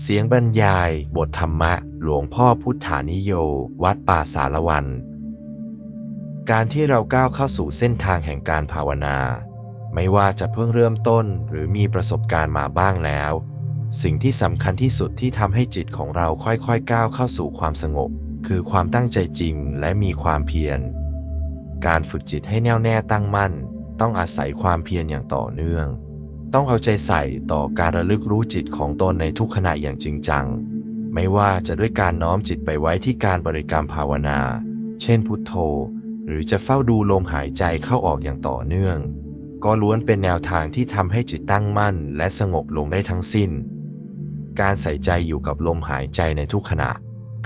เสียงบรรยายบทธรรมะหลวงพ่อพุทธานิโย วัดป่าสารวัน การที่เราก้าวเข้าสู่เส้นทางแห่งการภาวนา ไม่ว่าจะเพิ่งเริ่มต้นหรือมีประสบการณ์มาบ้างแล้ว สิ่งที่สำคัญที่สุดที่ทำให้จิตของเราค่อยๆก้าวเข้าสู่ความสงบ คือความตั้งใจจริงและมีความเพียร การฝึกจิตให้แน่วแน่ตั้งมั่น ต้องอาศัยความเพียรอย่างต่อเนื่อง ต้องเอาใจใส่ต่อการระลึกรู้จิตของตนในทุกขณะอย่างจริงจัง ไม่ว่าจะด้วยการน้อมจิตไปไว้ที่การบริกรรมภาวนา เช่นพุทโธ หรือจะเฝ้าดูลมหายใจเข้าออกอย่างต่อเนื่อง ก็ล้วนเป็นแนวทางที่ทำให้จิตตั้งมั่น และสงบลงได้ทั้งสิ้น การใส่ใจอยู่กับลมหายใจในทุกขณะ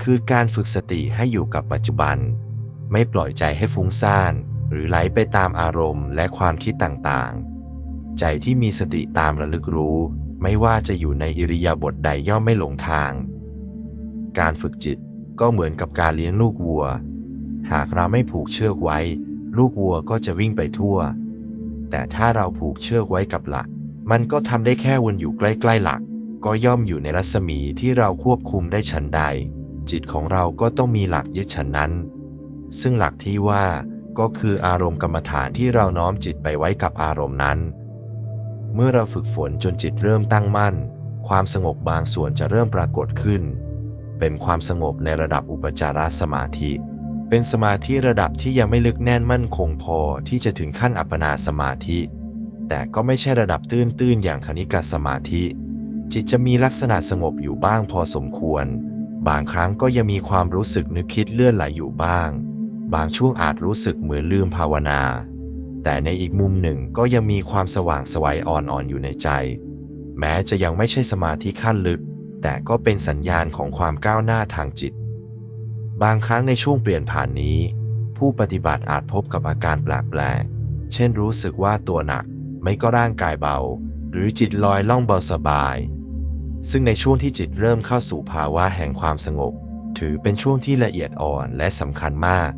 คือการฝึกสติให้อยู่กับปัจจุบัน ไม่ปล่อยใจให้ฟุ้งซ่านหรือไหลไปตามอารมณ์และความคิดต่างๆ ใจที่มีสติตามระลึกรู้ ไม่ว่าจะอยู่ในอิริยาบถใดย่อมไม่หลงทาง การฝึกจิตก็เหมือนกับการเลี้ยงลูกวัว หากเราไม่ผูกเชือกไว้ ลูกวัวก็จะวิ่งไปทั่ว แต่ถ้าเราผูกเชือกไว้กับหลัก มันก็ทำได้แค่วนอยู่ใกล้ๆหลัก ก็ย่อมอยู่ในรัศมีที่เราควบคุมได้ฉันใด จิตของเราก็ต้องมีหลักยึดฉันนั้น ซึ่งหลักที่ว่าก็คืออารมณ์กรรมฐานที่เราน้อมจิตไปไว้กับอารมณ์นั้น เมื่อเราฝึกฝนจนจิตเริ่มตั้งมั่น ความสงบบางส่วนจะเริ่มปรากฏขึ้น เป็นความสงบในระดับอุปจารสมาธิ เป็นสมาธิระดับที่ยังไม่ลึกแน่นมั่นคงพอที่จะถึงขั้นอัปปนาสมาธิ แต่ก็ไม่ใช่ระดับตื้นๆอย่างคณิกาสมาธิ จิตจะมีลักษณะสงบอยู่บ้างพอสมควร บางครั้งก็ยังมีความรู้สึกนึกคิดเลื่อนไหลอยู่บ้าง บางช่วงอาจรู้สึกเหมือนลืมภาวนา แต่ในอีกมุมหนึ่งก็ยังมีความสว่างสวัยอ่อนๆอยู่ในใจ แม้จะยังไม่ใช่สมาธิขั้นลึก แต่ก็เป็นสัญญาณของความก้าวหน้าทางจิต บางครั้งในช่วงเปลี่ยนผ่านนี้ ผู้ปฏิบัติอาจพบกับอาการแปลกๆ เช่นรู้สึกว่าตัวหนัก ไม่ก็ร่างกายเบา หรือจิตลอยล่องเบาสบาย ซึ่งในช่วงที่จิตเริ่มเข้าสู่ภาวะแห่งความสงบ ถือเป็นช่วงที่ละเอียดอ่อนและสำคัญมาก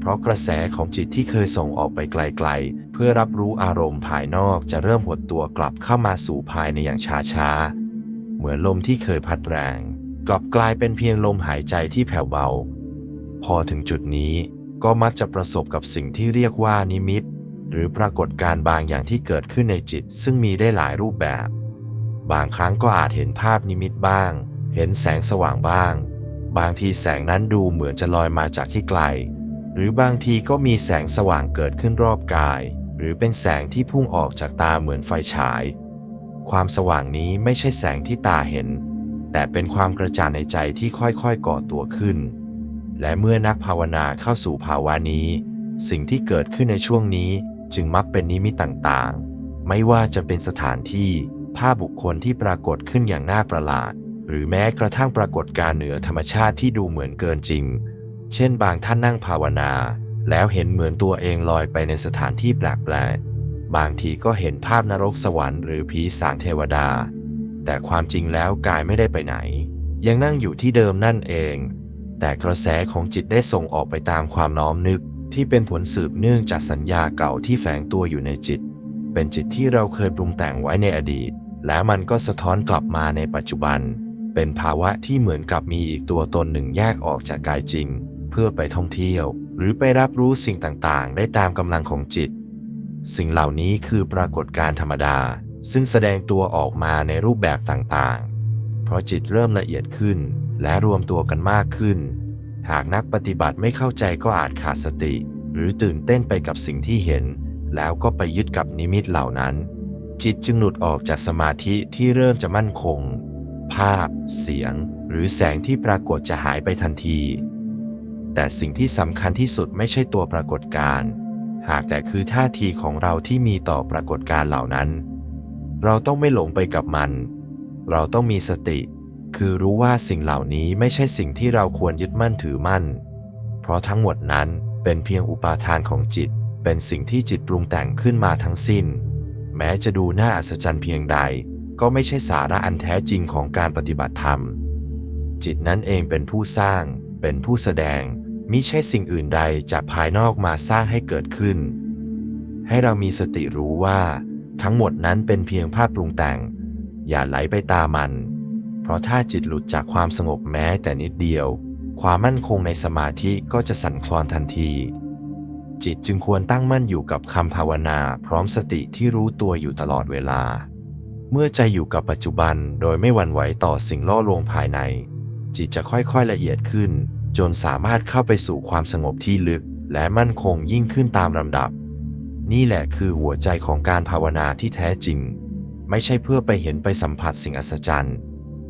เพราะกระแสของจิตที่เคยส่งออกไปไกลๆ เพื่อรับรู้อารมณ์ภายนอกจะเริ่มหดตัวกลับเข้ามาสู่ภายในอย่างช้าๆ เหมือนลมที่เคยพัดแรง กลับกลายเป็นเพียงลมหายใจที่แผ่วเบา พอถึงจุดนี้ก็มักจะประสบกับสิ่งที่เรียกว่านิมิต หรือปรากฏการณ์บางอย่างที่เกิดขึ้นในจิตซึ่งมีได้หลายรูปแบบ บางครั้งก็อาจเห็นภาพนิมิตบ้าง เห็นแสงสว่างบ้าง บางทีแสงนั้นดูเหมือนจะลอยมาจากที่ไกล หรือบางทีก็มีแสงสว่างเกิดขึ้นรอบกาย หรือเป็นแสงที่พุ่งออกจากตาเหมือนไฟฉาย ความสว่างนี้ไม่ใช่แสงที่ตาเห็น แต่เป็นความกระจ่างในใจที่ค่อยๆก่อตัวขึ้น และเมื่อนักภาวนาเข้าสู่ภาวะนี้ สิ่งที่เกิดขึ้นในช่วงนี้จึงมักเป็นนิมิตต่างๆ ไม่ว่าจะเป็นสถานที่ภาพบุคคลที่ปรากฏขึ้นอย่างน่าประหลาด หรือแม้กระทั่งปรากฏการณ์เหนือธรรมชาติที่ดูเหมือนเกินจริง เช่นบางท่านนั่งภาวนา แล้วเห็นเหมือนตัวเองลอยไปในสถานที่แปลกๆ บางทีก็เห็นภาพนรกสวรรค์หรือผีสางเทวดา แต่ความจริงแล้วกายไม่ได้ไปไหน ยังนั่งอยู่ที่เดิมนั่นเอง แต่กระแสของจิตได้ส่งออกไปตามความน้อมนึกที่เป็นผลสืบเนื่องจากสัญญาเก่าที่แฝงตัวอยู่ในจิต เป็นจิตที่เราเคยปรุงแต่งไว้ในอดีต แล้วมันก็สะท้อนกลับมาในปัจจุบัน เป็นภาวะที่เหมือนกับมีอีกตัวตนหนึ่งแยกออกจากกายจริง พื่อไปท่องเที่ยว หรือไปรับรู้สิ่งต่างๆ ได้ตามกำลังของจิต สิ่งเหล่านี้คือปรากฏการธรรมดา ซึ่งแสดงตัวออกมาในรูปแบบต่างๆ เพราะจิตเริ่มละเอียดขึ้น และรวมตัวกันมากขึ้น หากนักปฏิบัติไม่เข้าใจก็อาจขาดสติ หรือตื่นเต้นไปกับสิ่งที่เห็น แล้วก็ไปยึดกับนิมิตเหล่านั้น จิตจึงหลุดออกจากสมาธิที่เริ่มจะมั่นคง ภาพ เสียง หรือแสงที่ปรากฏจะหายไปทันที แต่สิ่งที่สำคัญที่สุดไม่ใช่ตัวปรากฏการณ์หากแต่คือท่าทีของเราที่มีต่อปรากฏการณ์เหล่านั้น เราต้องไม่หลงไปกับมัน เราต้องมีสติ คือรู้ว่าสิ่งเหล่านี้ไม่ใช่สิ่งที่เราควรยึดมั่นถือมั่น เพราะทั้งหมดนั้นเป็นเพียงอุปาทานของจิต เป็นสิ่งที่จิตปรุงแต่งขึ้นมาทั้งสิ้น แม้จะดูน่าอัศจรรย์เพียงใด ก็ไม่ใช่สาระอันแท้จริงของการปฏิบัติธรรม จิตนั้นเองเป็นผู้สร้าง เป็นผู้แสดง มิใช่สิ่งอื่นใดจากภายนอกมาสร้างให้เกิดขึ้น ให้เรามีสติรู้ว่าทั้งหมดนั้นเป็นเพียงภาพปรุงแต่ง อย่าไหลไปตามมันเพเพราะถ้าจิตหลุดจากความสงบแม้แต่นิดเดียว ความมั่นคงในสมาธิก็จะสั่นคลอนทันที จิตจึงควรตั้งมั่นอยู่กับคำภาวนาพร้อมสติที่รู้ตัวอยู่ตลอดเวลา เมื่อใจอยู่กับปัจจุบันโดยไม่หวั่นไหวต่อสิ่งล่อลวงภายใน จิตจะค่อยๆละเอียดขึ้น จนสามารถเข้าไปสู่ความสงบที่ลึก และมั่นคงยิ่งขึ้นตามลำดับ นี่แหละคือหัวใจของการภาวนาที่แท้จริง ไม่ใช่เพื่อไปเห็นไปสัมผัสสิ่งอัศจรรย์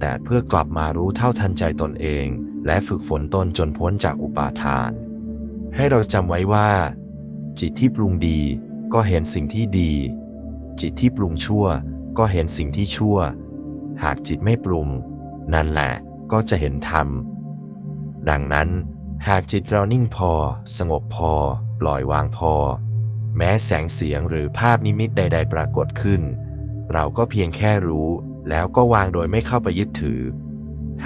แต่เพื่อกลับมารู้เท่าทันใจตนเอง และฝึกฝนตนจนพ้นจากอุปาทาน ให้เราจำไว้ว่า จิตที่ปรุงดีก็เห็นสิ่งที่ดี จิตที่ปรุงชั่ว ก็เห็นสิ่งที่ชั่ว หากจิตไม่ปรุง นั่นแหละก็จะเห็นธรรม ดังนั้น หากจิตเรานิ่งพอ สงบพอ ปล่อยวางพอ แม้แสงเสียงหรือภาพนิมิตใด ๆ ปรากฏขึ้น เราก็เพียงแค่รู้ แล้วก็วางโดยไม่เข้าไปยึดถือ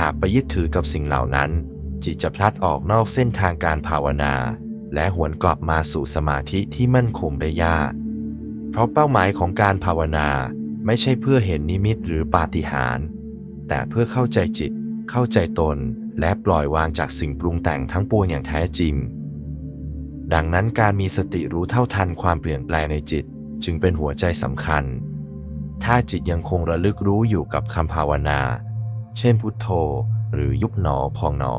หากไปยึดถือกับสิ่งเหล่านั้น จิตจะพลัดออกนอกเส้นทางการภาวนา และหวนกลับมาสู่สมาธิที่มั่นคงได้ยาก เพราะเป้าหมายของการภาวนาไม่ใช่เพื่อเห็นนิมิตหรือปาฏิหาริย์แต่เพื่อเข้าใจจิต เข้าใจตน และปล่อยวางจากสิ่งปรุงแต่งทั้งปวงอย่างแท้จริง ดังนั้นการมีสติรู้เท่าทันความเปลี่ยนแปลงในจิตจึงเป็นหัวใจสำคัญ ถ้าจิตยังคงระลึกรู้อยู่กับคำภาวนา เช่นพุทโธ หรือยุบหนอพองหนอ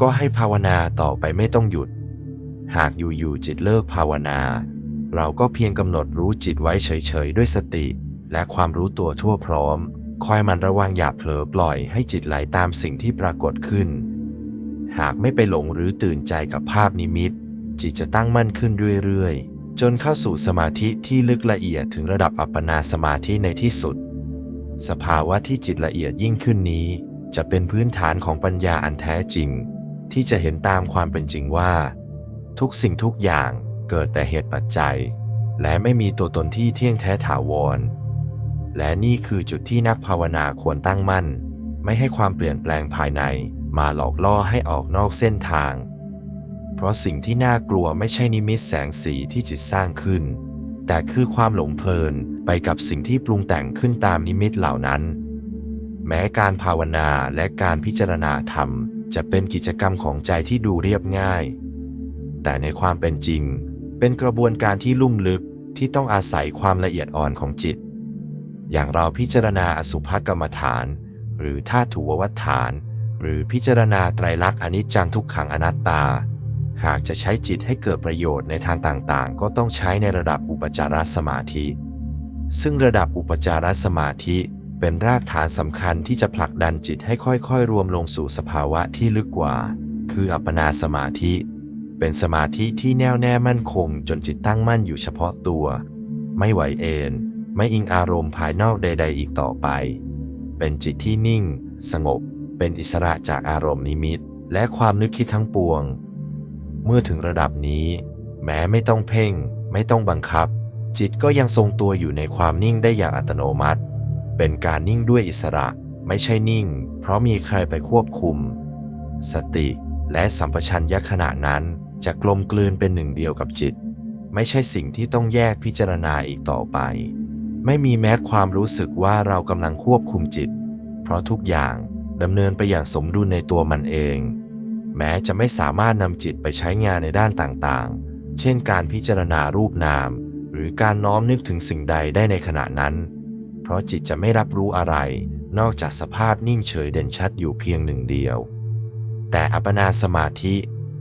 ก็ให้ภาวนาต่อไปไม่ต้องหยุด หากอยู่ๆจิตเลิกภาวนา เราก็เพียงกำหนดรู้จิตไว้เฉยๆด้วยสติ และความรู้ตัวทั่วพร้อม คอยมันระวังอย่าเผลอปล่อยให้จิตไหลตามสิ่งที่ปรากฏขึ้น หากไม่ไปหลงหรือตื่นใจกับภาพนิมิต จิตจะตั้งมั่นขึ้นเรื่อยๆ จนเข้าสู่สมาธิที่ลึกละเอียดถึงระดับอัปปนาสมาธิในที่สุด สภาวะที่จิตละเอียดยิ่งขึ้นนี้ จะเป็นพื้นฐานของปัญญาอันแท้จริง ที่จะเห็นตามความเป็นจริงว่า ทุกสิ่งทุกอย่างเกิดแต่เหตุปัจจัย และไม่มีตัวตนที่เที่ยงแท้ถาวร และนี่คือจุดที่นักภาวนาควรตั้งมั่น ไม่ให้ความเปลี่ยนแปลงภายในมาหลอกล่อให้ออกนอกเส้นทาง เพราะสิ่งที่น่ากลัวไม่ใช่นิมิตแสงสีที่จิตสร้างขึ้น แต่คือความหลงเพลินไปกับสิ่งที่ปรุงแต่งขึ้นตามนิมิตเหล่านั้น แม้การภาวนาและการพิจารณาธรรม จะเป็นกิจกรรมของใจที่ดูเรียบง่าย แต่ในความเป็นจริง เป็นกระบวนการที่ลุ่มลึกที่ต้องอาศัยความละเอียดอ่อนของจิต อย่างเราพิจารณาอสุภกรรมฐาน หรือธาตุววัฏฐาน หรือพิจารณาไตรลักษณ์อนิจจังทุกขังอนัตตา หากจะใช้จิตให้เกิดประโยชน์ในทางต่างๆ ก็ต้องใช้ในระดับอุปจารสมาธิ ซึ่งระดับอุปจารสมาธิเป็นรากฐานสำคัญที่จะผลักดันจิตให้ค่อยๆ รวมลงสู่สภาวะที่ลึกกว่า คืออัปปนาสมาธิ เป็นสมาธิที่แน่วแน่มั่นคงจนจิตตั้งมั่นอยู่เฉพาะตัว ไม่ไหวเอน ไม่อิงอารมณ์ภายนอกใด ๆ อีกต่อไป เป็นจิตที่นิ่ง สงบ เป็นอิสระจากอารมณ์นิมิต และความนึกคิดทั้งปวง เมื่อถึงระดับนี้ แม้ไม่ต้องเพ่ง ไม่ต้องบังคับ จิตก็ยังทรงตัวอยู่ในความนิ่งได้อย่างอัตโนมัติ เป็นการนิ่งด้วยอิสระ ไม่ใช่นิ่ง เพราะมีใครไปควบคุม สติและสัมปชัญญะขณะนั้นจะกลมกลืนเป็นหนึ่งเดียวกับจิต ไม่ใช่สิ่งที่ต้องแยกพิจารณาอีกต่อไป ไม่มีแม้ความรู้สึกว่าเรากำลังควบคุมจิต เพราะทุกอย่างดำเนินไปอย่างสมดุลในตัวมันเอง แม้จะไม่สามารถนำจิตไปใช้งานในด้านต่างๆ เช่นการพิจารณารูปนาม หรือการน้อมนึกถึงสิ่งใดได้ในขณะนั้น เพราะจิตจะไม่รับรู้อะไร นอกจากสภาพนิ่งเฉยเด่นชัดอยู่เพียงหนึ่งเดียว แต่อัปปนาสมาธิ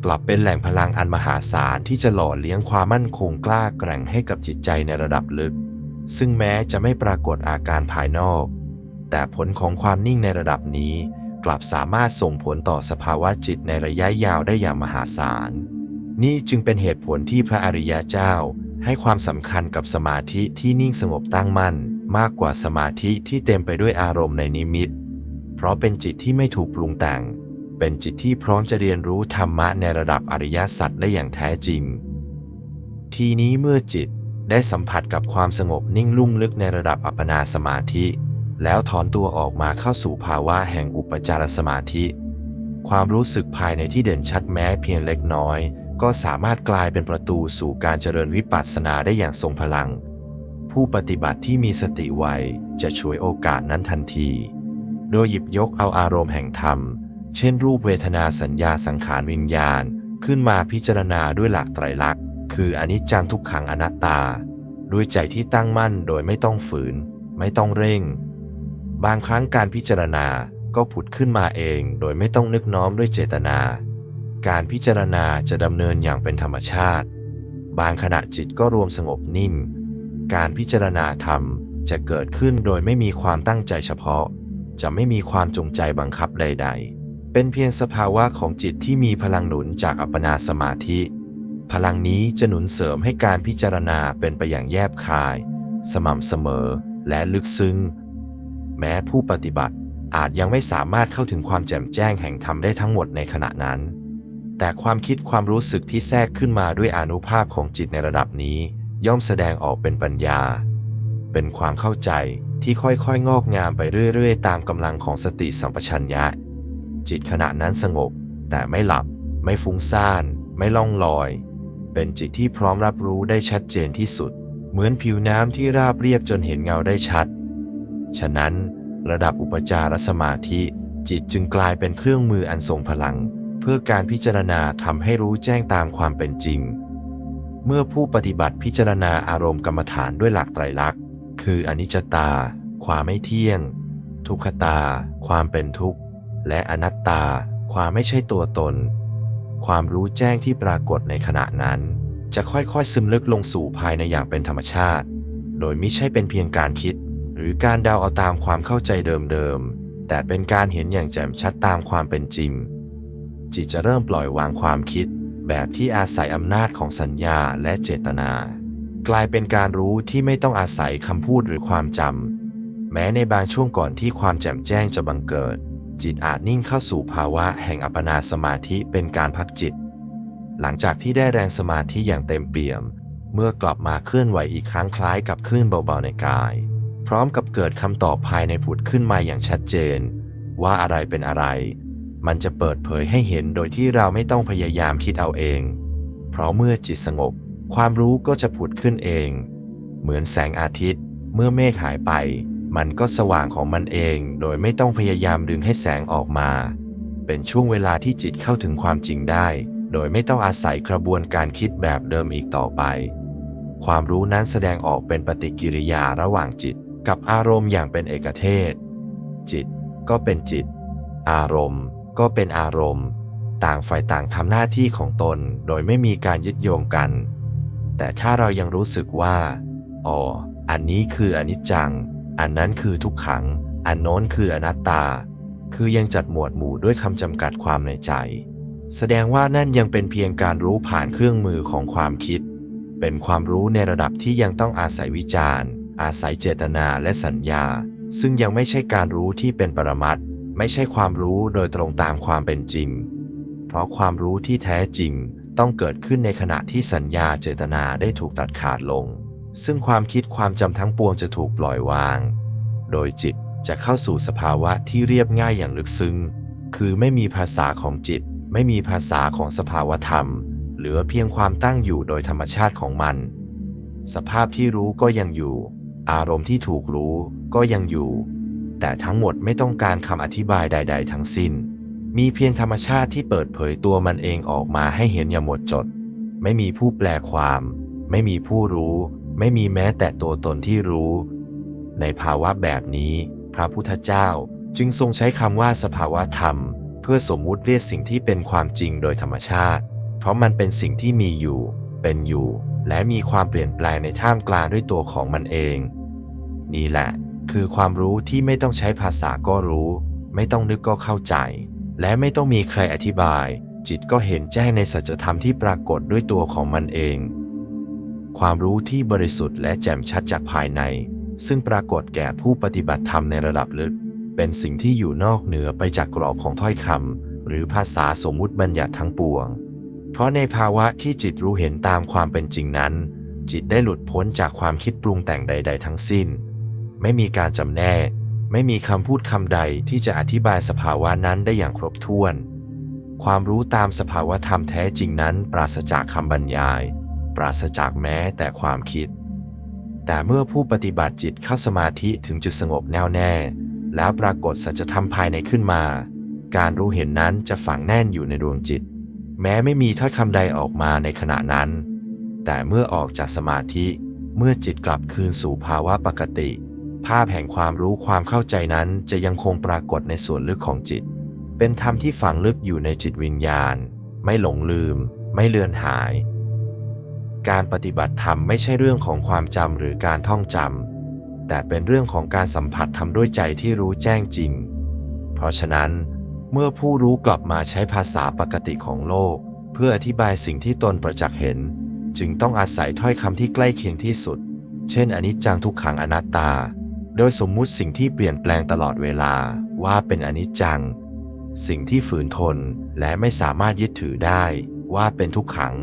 กลับเป็นแหล่งพลังอันมหาศาลที่จะหล่อเลี้ยงความมั่นคงกล้าแกร่งให้กับจิตใจในระดับลึก ซึ่งแม้จะไม่ปรากฏอาการภายนอก แต่ผลของความนิ่งในระดับนี้กลับสามารถส่งผลต่อสภาวะจิตในระยะยาวได้อย่างมหาศาล นี่จึงเป็นเหตุผลที่พระอริยเจ้าให้ความสำคัญกับสมาธิที่นิ่งสงบตั้งมั่น มากกว่าสมาธิที่เต็มไปด้วยอารมณ์ในนิมิต เพราะเป็นจิตที่ไม่ถูกปรุงแต่ง เป็นจิตที่พร้อมจะเรียนรู้ธรรมะในระดับอริยสัจได้อย่างแท้จริง ทีนี้เมื่อจิต ได้สัมผัสกับความสงบนิ่งลุ่มลึกในระดับอัปปนาสมาธิ แล้วถอนตัวออกมาเข้าสู่ภาวะแห่งอุปจารสมาธิ ความรู้สึกภายในที่เด่นชัดแม้เพียงเล็กน้อย ก็สามารถกลายเป็นประตูสู่การเจริญวิปัสสนาได้อย่างทรงพลัง ผู้ปฏิบัติที่มีสติไวจะฉวยโอกาสนั้นทันที โดยหยิบยกเอาอารมณ์แห่งธรรม เช่นรูปเวทนาสัญญาสังขารวิญญาณ ขึ้นมาพิจารณาด้วยหลักไตรลักษณ์ คืออนิจจังทุกขังอนัตตา ด้วยใจที่ตั้งมั่นโดยไม่ต้องฝืน ไม่ต้องเร่ง บางครั้งการพิจารณาก็ผุดขึ้นมาเองโดยไม่ต้องนึกน้อมด้วยเจตนา การพิจารณาจะดำเนินอย่างเป็นธรรมชาติ บางขณะจิตก็รวมสงบนิ่มการพิจารณาธรรมจะเกิดขึ้นโดยไม่มีความตั้งใจเฉพาะ จะไม่มีความจงใจบังคับใด ๆ เป็นเพียงสภาวะของจิตที่มีพลังหนุนจากอัปปนาสมาธิ พลังนี้จะหนุนเสริมให้การพิจารณาเป็นไปอย่างแยบคาย สม่ำเสมอและลึกซึ้ง แม้ผู้ปฏิบัติอาจยังไม่สามารถเข้าถึงความแจ่มแจ้งแห่งธรรมได้ทั้งหมดในขณะนั้น แต่ความคิดความรู้สึกที่แทรกขึ้นมาด้วยอนุภาพของจิตในระดับนี้ ย่อมแสดงออกเป็นปัญญา เป็นความเข้าใจที่ค่อยๆ งอกงามไปเรื่อยๆ ตามกำลังของสติสัมปชัญญะ จิตขณะนั้นสงบ แต่ไม่หลับ ไม่ฟุ้งซ่าน ไม่ล่องลอย เป็นจิตที่พร้อมรับรู้ได้ชัดเจนที่สุด เหมือนผิวน้ำที่ราบเรียบจนเห็นเงาได้ชัด ฉะนั้น ระดับอุปจารสมาธิ จิตจึงกลายเป็นเครื่องมืออันทรงพลัง เพื่อการพิจารณาทำให้รู้แจ้งตามความเป็นจริง เมื่อผู้ปฏิบัติพิจารณาอารมณ์กรรมฐานด้วยหลักไตรลักษณ์ คืออนิจจตา ความไม่เที่ยง ทุกขตา ความเป็นทุกข์ และอนัตตา ความไม่ใช่ตัวตน ความรู้แจ้งที่ปรากฏในขณะนั้น จะค่อยๆซึมลึกลงสู่ภายในอย่างเป็นธรรมชาติ โดยไม่ใช่เป็นเพียงการคิด หรือการเดาเอาตามความเข้าใจเดิมๆ แต่เป็นการเห็นอย่างแจ่มชัดตามความเป็นจริง จิตจะเริ่มปล่อยวางความคิด แบบที่อาศัยอำนาจของสัญญาและเจตนา กลายเป็นการรู้ที่ไม่ต้องอาศัยคำพูดหรือความจำแม้ในบางช่วงก่อนที่ความแจ่มแจ้งจะบังเกิด จิตอาจนิ่งเข้าสู่ภาวะแห่งอัปปนาสมาธิเป็นการพักจิต หลังจากที่ได้แรงสมาธิอย่างเต็มเปี่ยม เมื่อกลับมาเคลื่อนไหวอีกครั้งคล้ายกับคลื่นเบาๆในกาย พร้อมกับเกิดคำตอบภายในผุดขึ้นมาอย่างชัดเจน ว่าอะไรเป็นอะไร มันจะเปิดเผยให้เห็นโดยที่เราไม่ต้องพยายามคิดเอาเอง เพราะเมื่อจิตสงบ ความรู้ก็จะผุดขึ้นเอง เหมือนแสงอาทิตย์ เมื่อเมฆหายไป มันก็สว่างของมันเองโดยไม่ต้องพยายามดึงให้แสงออกมา เป็นช่วงเวลาที่จิตเข้าถึงความจริงได้ โดยไม่ต้องอาศัยกระบวนการคิดแบบเดิมอีกต่อไป ความรู้นั้นแสดงออกเป็นปฏิกิริยาระหว่างจิตกับอารมณ์อย่างเป็นเอกเทศ จิตก็เป็นจิต อารมณ์ก็เป็นอารมณ์ ต่างฝ่ายต่างทำหน้าที่ของตนโดยไม่มีการยึดโยงกัน แต่ถ้าเรายังรู้สึกว่า อ๋อ อันนี้คืออนิจจัง อันนั้นคือทุกขัง อันโน้นคืออนัตตา คือยังจัดหมวดหมู่ด้วยคำจำกัดความในใจ แสดงว่านั่นยังเป็นเพียงการรู้ผ่านเครื่องมือของความคิด เป็นความรู้ในระดับที่ยังต้องอาศัยวิจารณ์ อาศัยเจตนาและสัญญา ซึ่งยังไม่ใช่การรู้ที่เป็นปรมัตถ์ไม่ใช่ความรู้โดยตรงตามความเป็นจริง เพราะความรู้ที่แท้จริงต้องเกิดขึ้นในขณะที่สัญญาเจตนาได้ถูกตัดขาดลง ซึ่งความคิดความจำทั้งปวงจะถูกปล่อยวาง โดยจิตจะเข้าสู่สภาวะที่เรียบง่ายอย่างลึกซึ้ง คือไม่มีภาษาของจิต ไม่มีภาษาของสภาวธรรม เหลือเพียงความตั้งอยู่โดยธรรมชาติของมัน สภาพที่รู้ก็ยังอยู่ อารมณ์ที่ถูกรู้ก็ยังอยู่ แต่ทั้งหมดไม่ต้องการคำอธิบายใด ๆ ทั้งสิ้น มีเพียงธรรมชาติที่เปิดเผยตัวมันเองออกมาให้เห็นอย่างหมดจด ไม่มีผู้แปลความ ไม่มีผู้รู้ ไม่มีแม้แต่ตัวตนที่รู้ ในภาวะแบบนี้ พระพุทธเจ้าจึงทรงใช้คำว่าสภาวะธรรม เพื่อสมมุติเรียกสิ่งที่เป็นความจริงโดยธรรมชาติ เพราะมันเป็นสิ่งที่มีอยู่ เป็นอยู่ และมีความเปลี่ยนแปลงในท่ามกลางด้วยตัวของมันเอง นี่แหละ คือความรู้ที่ไม่ต้องใช้ภาษาก็รู้ ไม่ต้องนึกก็เข้าใจ และไม่ต้องมีใครอธิบาย จิตก็เห็นแจ้งในสัจธรรมที่ปรากฏด้วยตัวของมันเอง ความรู้ที่บริสุทธิ์และแจ่มชัดจากภายใน ซึ่งปรากฏแก่ผู้ปฏิบัติธรรมในระดับลึก เป็นสิ่งที่อยู่นอกเหนือไปจากกรอบของถ้อยคำหรือภาษาสมมุติบัญญัติทั้งปวง เพราะในภาวะที่จิตรู้เห็นตามความเป็นจริงนั้น จิตได้หลุดพ้นจากความคิดปรุงแต่งใด ๆ ทั้งสิ้น ไม่มีการจำแนก ไม่มีคำพูดคำใดที่จะอธิบายสภาวะนั้นได้อย่างครบถ้วน ความรู้ตามสภาวะธรรมแท้จริงนั้นปราศจากคำบรรยาย ปราศจากแม้แต่ความคิด แต่เมื่อผู้ปฏิบัติจิตเข้าสมาธิถึงจุดสงบแน่วแน่ แล้วปรากฏสัจธรรมภายในขึ้นมา การรู้เห็นนั้นจะฝังแน่นอยู่ในดวงจิต แม้ไม่มีถ้อยคำใดออกมาในขณะนั้น แต่เมื่อออกจากสมาธิเมื่อจิตกลับคืนสู่ภาวะปกติ ภาพแห่งความรู้ความเข้าใจนั้นจะยังคงปรากฏในส่วนลึกของจิต เป็นธรรมที่ฝังลึกอยู่ในจิตวิญญาณ ไม่หลงลืม ไม่เลือนหาย การปฏิบัติธรรมไม่ใช่เรื่องของความจำหรือการท่องจำแต่เป็นเรื่องของการสัมผัสทำด้วยใจที่รู้แจ้งจริง เพราะฉะนั้น เมื่อผู้รู้กลับมาใช้ภาษาปกติของโลก เพื่ออธิบายสิ่งที่ตนประจักษ์เห็น จึงต้องอาศัยถ้อยคำที่ใกล้เคียงที่สุด เช่นอนิจจังทุกขังอนัตตา โดยสมมุติสิ่งที่เปลี่ยนแปลงตลอดเวลาว่าเป็นอนิจจัง สิ่งที่ฝืนทนและไม่สามารถยึดถือได้ว่าเป็นทุกขัง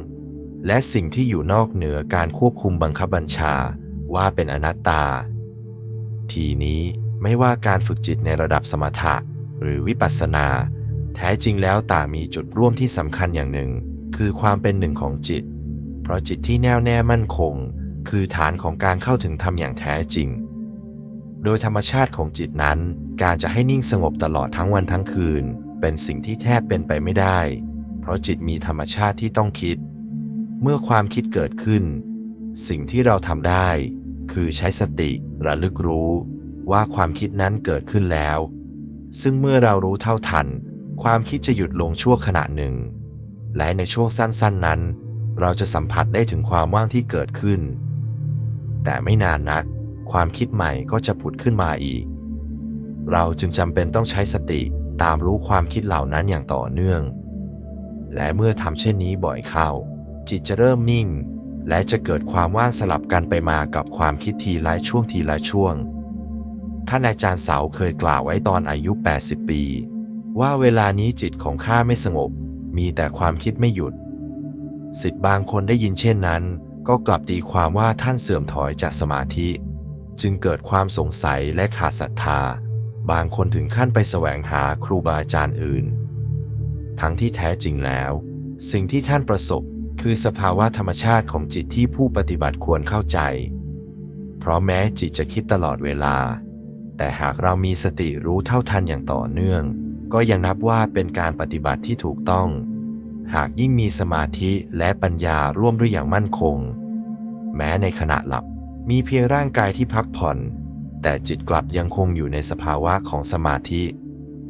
และสิ่งที่อยู่นอกเหนือการควบคุมบังคับบัญชาว่าเป็นอนัตตา ทีนี้ไม่ว่าการฝึกจิตในระดับสมถะหรือวิปัสสนา แท้จริงแล้วต่างมีจุดร่วมที่สำคัญอย่างหนึ่ง คือความเป็นหนึ่งของจิต เพราะจิตที่แน่วแน่มั่นคง คือฐานของการเข้าถึงธรรมอย่างแท้จริง โดยธรรมชาติของจิตนั้น การจะให้นิ่งสงบตลอดทั้งวันทั้งคืน เป็นสิ่งที่แทบเป็นไปไม่ได้ เพราะจิตมีธรรมชาติที่ต้องคิด เมื่อความคิดเกิดขึ้น สิ่งที่เราทำได้ คือใช้สติระลึกรู้ว่าความคิดนั้นเกิดขึ้นแล้ว ซึ่งเมื่อเรารู้เท่าทัน ความคิดจะหยุดลงชั่วขณะหนึ่ง และในช่วงสั้นๆนั้น เราจะสัมผัสได้ถึงความว่างที่เกิดขึ้น แต่ไม่นานนัก ความคิดใหม่ก็จะผุดขึ้นมาอีก เราจึงจำเป็นต้องใช้สติตามรู้ความคิดเหล่านั้นอย่างต่อเนื่อง และเมื่อทำเช่นนี้บ่อยเข้า จิตจะเริ่มนิ่ง และจะเกิดความว่างสลับกันไปมากับความคิดทีละช่วงทีละช่วง ท่านอาจารย์เสาเคยกล่าวไว้ตอนอายุ 80 ปี ว่าเวลานี้จิตของข้าไม่สงบ มีแต่ความคิดไม่หยุด สิทธิ์บางคนได้ยินเช่นนั้น ก็กลับตีความว่าท่านเสื่อมถอยจากสมาธิ จึงเกิดความสงสัยและขาดศรัทธา บางคนถึงขั้นไปแสวงหาครูบาอาจารย์อื่น ทั้งที่แท้จริงแล้ว สิ่งที่ท่านประสบ คือสภาวะธรรมชาติของจิตที่ผู้ปฏิบัติควรเข้าใจ เพราะแม้จิตจะคิดตลอดเวลา แต่หากเรามีสติรู้เท่าทันอย่างต่อเนื่อง ก็ยังนับว่าเป็นการปฏิบัติที่ถูกต้อง หากยิ่งมีสมาธิและปัญญาร่วมด้วยอย่างมั่นคง แม้ในขณะหลับมีเพียงร่างกายที่พักผ่อน แต่จิตกลับยังคงอยู่ในสภาวะของสมาธิ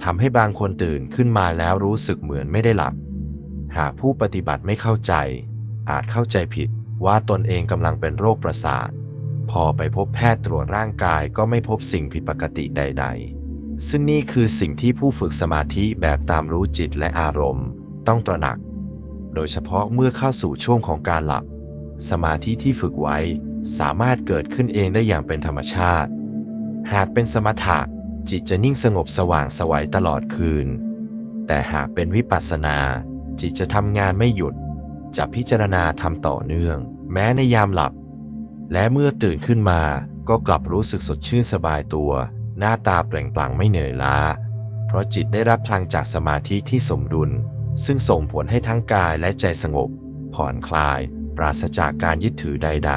ทำให้บางคนตื่นขึ้นมาแล้วรู้สึกเหมือนไม่ได้หลับ หากผู้ปฏิบัติไม่เข้าใจ อาจเข้าใจผิดว่าตนเองกำลังเป็นโรคประสาท พอไปพบแพทย์ตรวจร่างกายก็ไม่พบสิ่งผิดปกติใด ๆ ซึ่งนี่คือสิ่งที่ผู้ฝึกสมาธิแบบตามรู้จิตและอารมณ์ ต้องตระหนัก โดยเฉพาะเมื่อเข้าสู่ช่วงของการหลับ สมาธิที่ฝึกไว้สามารถเกิดขึ้นเองได้อย่างเป็นธรรมชาติ หากเป็นสมถะจิตจะนิ่งสงบสว่างสวัยตลอดคืน แต่หากเป็นวิปัสสนา จิตจะทำงานไม่หยุด จะพิจารณาทำต่อเนื่อง แม้ในยามหลับ และเมื่อตื่นขึ้นมาก็กลับรู้สึกสดชื่นสบายตัว หน้าตาเปล่งปลั่งไม่เหนื่อยล้า เพราะจิตได้รับพลังจากสมาธิที่สมดุล ซึ่งส่งผลให้ทั้งกายและใจสงบ ผ่อนคลาย ปราศจากการยึดถือใด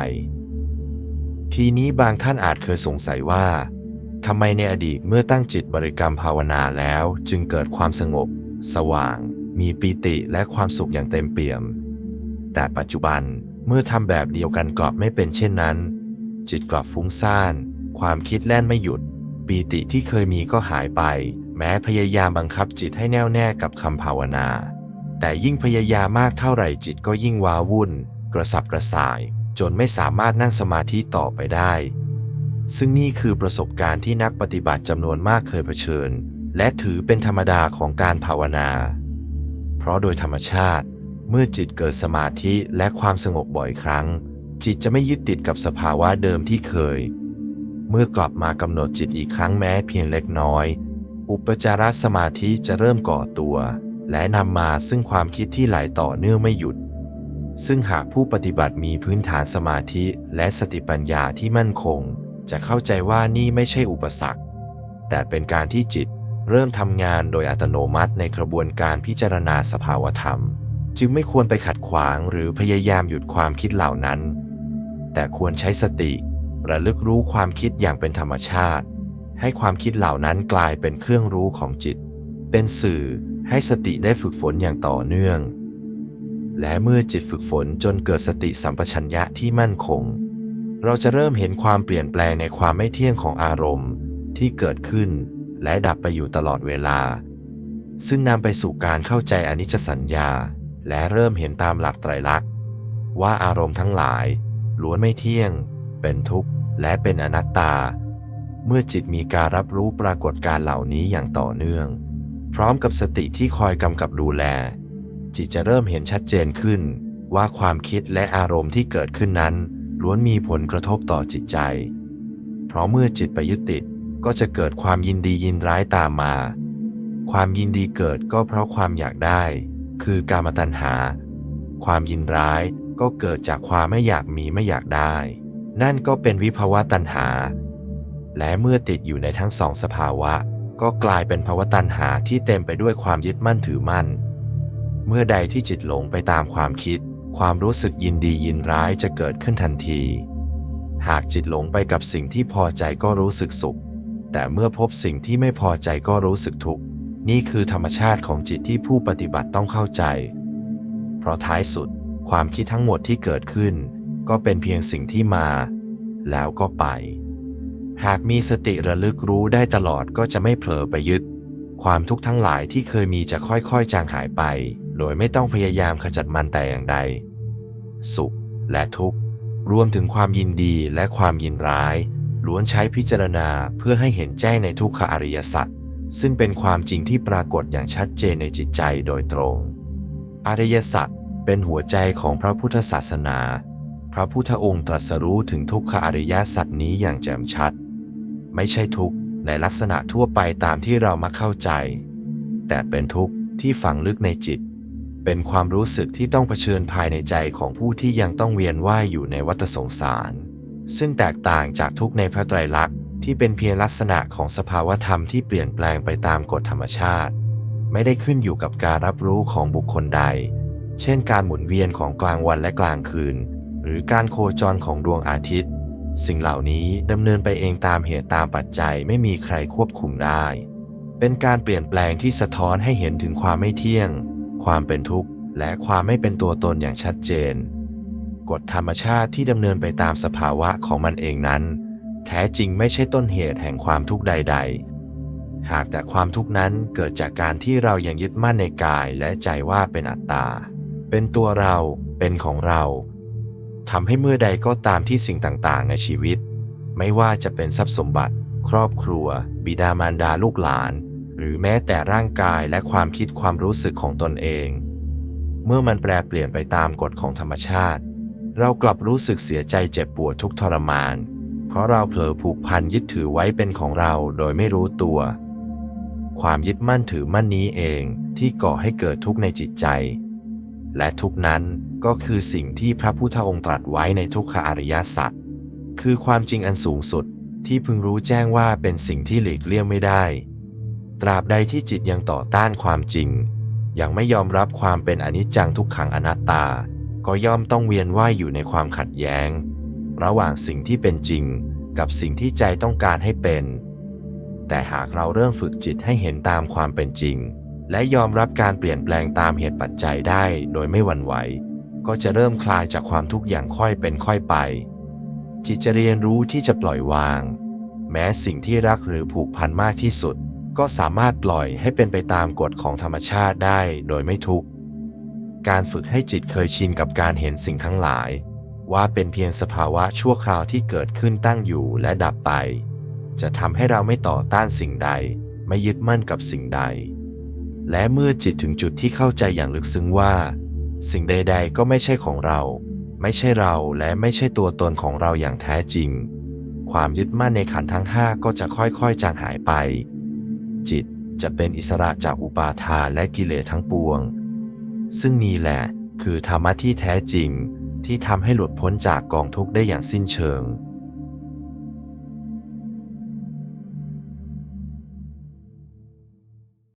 ๆ ทีนี้บางท่านอาจเคยสงสัยว่าทำไมในอดีตเมื่อตั้งจิตบริกรรมภาวนาแล้ว จึงเกิดความสงบ สว่าง มีปีติและความสุขอย่างเต็มเปี่ยม แต่ปัจจุบันเมื่อทำแบบเดียวกันกลับไม่เป็นเช่นนั้น จิตกลับฟุ้งซ่าน ความคิดแล่นไม่หยุด ปีติที่เคยมีก็หายไป แม้พยายามบังคับจิตให้แน่วแน่กับคำภาวนา แต่ยิ่งพยายามมากเท่าไหร่จิตก็ยิ่งว้าวุ่น กระสับกระส่าย จนไม่สามารถนั่งสมาธิต่อไปได้ ซึ่งนี่คือประสบการณ์ที่นักปฏิบัติจำนวนมากเคยเผชิญ และถือเป็นธรรมดาของการภาวนา ราะโดยธรรมชาติ เมื่อจิตเกิดสมาธิและความสงบบ่อยครั้ง จิตจะไม่ยึดติดกับสภาวะเดิมที่เคย เมื่อกลับมากำหนดจิตอีกครั้งแม้เพียงเล็กน้อย อุปจารสมาธิจะเริ่มก่อตัว และนำมาซึ่งความคิดที่ไหลต่อเนื่องไม่หยุด ซึ่งหากผู้ปฏิบัติมีพื้นฐานสมาธิและสติปัญญาที่มั่นคง จะเข้าใจว่านี่ไม่ใช่อุปสรรค แต่เป็นการที่จิต เริ่มทำงานโดยอัตโนมัติในกระบวนการพิจารณาสภาวธรรม จึงไม่ควรไปขัดขวางหรือพยายามหยุดความคิดเหล่านั้น แต่ควรใช้สติ ระลึกรู้ความคิดอย่างเป็นธรรมชาติ ให้ความคิดเหล่านั้นกลายเป็นเครื่องรู้ของจิต เป็นสื่อให้สติได้ฝึกฝนอย่างต่อเนื่อง และเมื่อจิตฝึกฝนจนเกิดสติสัมปชัญญะที่มั่นคง เราจะเริ่มเห็นความเปลี่ยนแปลงในความไม่เที่ยงของอารมณ์ที่เกิดขึ้น และดับไปอยู่ตลอดเวลา ซึ่งนำไปสู่การเข้าใจอนิจจสัญญา และเริ่มเห็นตามหลักไตรลักษณ์ ว่าอารมณ์ทั้งหลายล้วนไม่เที่ยง เป็นทุกข์ และเป็นอนัตตา เมื่อจิตมีการรับรู้ปรากฏการเหล่านี้อย่างต่อเนื่อง พร้อมกับสติที่คอยกำกับดูแล จิตจะเริ่มเห็นชัดเจนขึ้น ว่าความคิดและอารมณ์ที่เกิดขึ้นนั้น ล้วนมีผลกระทบต่อจิตใจ เพราะเมื่อจิตไปยึดติด ก็จะเกิดความยินดียินร้ายตามมา ความยินดีเกิดก็เพราะความอยากได้ คือการมตัณหา ความยินร้ายก็เกิดจากความไม่อยากมีไม่อยากได้ นั่นก็เป็นวิภาวะตัณหา และเมื่อติดอยู่ในทั้งสองสภาวะ ก็กลายเป็นภาวะตัณหาที่เต็มไปด้วยความยึดมั่นถือมั่น เมื่อใดที่จิตหลงไปตามความคิด ความรู้สึกยินดียินร้ายจะเกิดขึ้นทันที หากจิตหลงไปกับสิ่งที่พอใจก็รู้สึกสุข แต่เมื่อพบสิ่งที่ไม่พอใจก็รู้สึกทุกข์ นี่คือธรรมชาติของจิตที่ผู้ปฏิบัติต้องเข้าใจ เพราะท้ายสุดความคิดทั้งหมดที่เกิดขึ้น ก็เป็นเพียงสิ่งที่มา แล้วก็ไป หากมีสติระลึกรู้ได้ตลอดก็จะไม่เผลอไปยึด ความทุกข์ทั้งหลายที่เคยมีจะค่อยๆ จางหายไป โดยไม่ต้องพยายามขจัดมันแต่อย่างใด สุขและทุกข์รวมถึงความยินดีและความยินร้าย ล้วนใช้พิจารณาเพื่อให้เห็นแจ้งในทุกขอริยสัจซึ่งเป็นความจริงที่ปรากฏอย่างชัดเจนในจิตใจโดยตรง อริยสัจเป็นหัวใจของพระพุทธศาสนา พระพุทธองค์ตรัสรู้ถึงทุกขอริยสัจนี้อย่างแจ่มชัด ไม่ใช่ทุกข์ในลักษณะทั่วไปตามที่เรามักเข้าใจ แต่เป็นทุกข์ที่ฝังลึกในจิต เป็นความรู้สึกที่ต้องเผชิญภายในใจของผู้ที่ยังต้องเวียนว่ายอยู่ในวัฏสงสาร ซึ่งแตกต่างจากทุกข์ในพระไตรลักษณ์ที่เป็นเพียงลักษณะของสภาวธรรมที่เปลี่ยนแปลงไปตามกฎธรรมชาติ ไม่ได้ขึ้นอยู่กับการรับรู้ของบุคคลใด เช่นการหมุนเวียนของกลางวันและกลางคืน หรือการโคจรของดวงอาทิตย์ สิ่งเหล่านี้ดำเนินไปเองตามเหตุตามปัจจัยไม่มีใครควบคุมได้ เป็นการเปลี่ยนแปลงที่สะท้อนให้เห็นถึงความไม่เที่ยง ความเป็นทุกข์ และความไม่เป็นตัวตนอย่างชัดเจน กฎธรรมชาติที่ดำเนินไปตามสภาวะของมันเองนั้น แท้จริงไม่ใช่ต้นเหตุแห่งความทุกข์ใด ๆ หากแต่ความทุกข์นั้นเกิดจากการที่เรายังยึดมั่นในกายและใจว่าเป็นอัตตา เป็นตัวเรา เป็นของเราทำให้เมื่อใดก็ตามที่สิ่งต่างๆ ในชีวิต ไม่ว่าจะเป็นทรัพย์สมบัติ ครอบครัว บิดามารดาลูกหลาน หรือแม้แต่ร่างกายและความคิดความรู้สึกของตนเอง เมื่อมันแปรเปลี่ยนไปตามกฎของธรรมชาติ เรากลับรู้สึกเสียใจเจ็บปวดทุกทรมาน เพราะเราเผลอผูกพันยึดถือไว้เป็นของเราโดยไม่รู้ตัว ความยึดมั่นถือมั่นนี้เองที่ก่อให้เกิดทุกข์ในจิตใจ และทุกนั้นก็คือสิ่งที่พระพุทธองค์ตรัสไว้ในทุกขอริยสัจคือความจริงอันสูงสุดที่พึงรู้แจ้งว่าเป็นสิ่งที่หลีกเลี่ยงไม่ได้ ตราบใดที่จิตยังต่อต้านความจริง ยังไม่ยอมรับความเป็นอนิจจังทุกขังอนัตตา ก็ย่อมต้องเวียนว่ายอยู่ในความขัดแย้ง ระหว่างสิ่งที่เป็นจริงกับสิ่งที่ใจต้องการให้เป็น แต่หากเราเริ่มฝึกจิตให้เห็นตามความเป็นจริง และยอมรับการเปลี่ยนแปลงตามเหตุปัจจัยได้โดยไม่หวั่นไหว ก็จะเริ่มคลายจากความทุกข์อย่างค่อยเป็นค่อยไป จิตจะเรียนรู้ที่จะปล่อยวาง แม้สิ่งที่รักหรือผูกพันมากที่สุด ก็สามารถปล่อยให้เป็นไปตามกฎของธรรมชาติได้โดยไม่ทุกข์ การฝึกให้จิตเคยชินกับการเห็นสิ่งทั้งหลาย ว่าเป็นเพียงสภาวะชั่วคราวที่เกิดขึ้นตั้งอยู่และดับไป จะทำให้เราไม่ต่อต้านสิ่งใด ไม่ยึดมั่นกับสิ่งใด และเมื่อจิตถึงจุดที่เข้าใจอย่างลึกซึ้งว่า สิ่งใด ๆ ก็ไม่ใช่ของเรา ไม่ใช่เราและไม่ใช่ตัวตนของเราอย่างแท้จริง ความยึดมั่นในขันธ์ทั้งห้าก็จะค่อยๆจางหายไป จิตจะเป็นอิสระจากอุปาทานและกิเลสทั้งปวง ซึ่งนี่แหละคือธรรมะที่แท้จริงที่ทำให้หลุดพ้นจากกองทุกข์ได้อย่างสิ้นเชิง